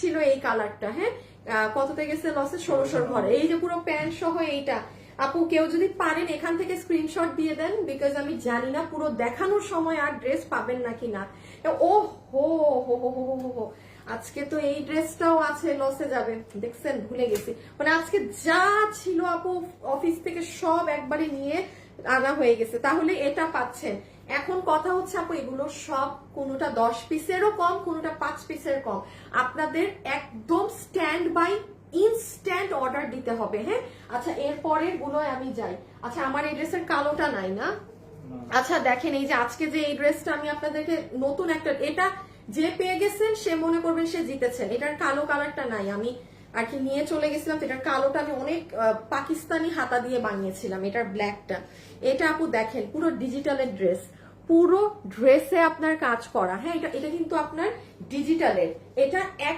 ছিল এই কালারটা হ্যাঁ? কততে গেছে লসে ষোলোশোর ঘরে। এই যে পুরো প্যান্ট সহ এইটা, আপু কেউ যদি পারেন এখান থেকে স্ক্রিনশট দিয়ে দেন বিকজ আমি জানি না, পুরো দেখানোর সময় আর ড্রেস পাবেন নাকি না। ও হো হো হো হো হো হো। আজকে তো এই ড্রেসটাও আছে লসে যাবে। দেখছেন, ভুলে গেছি। মানে আজকে যা ছিল আপু অফিস থেকে সব একবারে নিয়ে আনা হয়ে গেছে। তাহলে এটা পাচ্ছেন। এখন কথা হচ্ছে আপু এগুলো সব কোনোটা দশ পিসেরও কম কোনোটা পাঁচ পিসের কম। আপনাদের একদম স্ট্যান্ড বাই ইনস্ট্যান্ট অর্ডার দিতে হবে হ্যাঁ? আচ্ছা এরপরের গুলোয় আমি যাই। আচ্ছা আমার এই ড্রেসের কালোটা নাই না? আচ্ছা দেখেন এই যে আজকে যে এই ড্রেসটা আমি আপনাদেরকে নতুন একটা এটা যে পেয়ে গেছেন সে মনে করবেন সে জিতেছেন এটার কালো কালারটা নাই। আমি আর কি নিয়ে চলে গেছিলাম এটার কালোটা আমি অনেক পাকিস্তানি হাতা দিয়ে বানিয়েছিলাম, এটার ব্ল্যাকটা এটা আপু দেখেন, পুরো ডিজিটালের ড্রেস পুরো ড্রেসে আপনার কাজ করা। হ্যাঁ এটা এটা কিন্তু আপনার ডিজিটালের এটা এক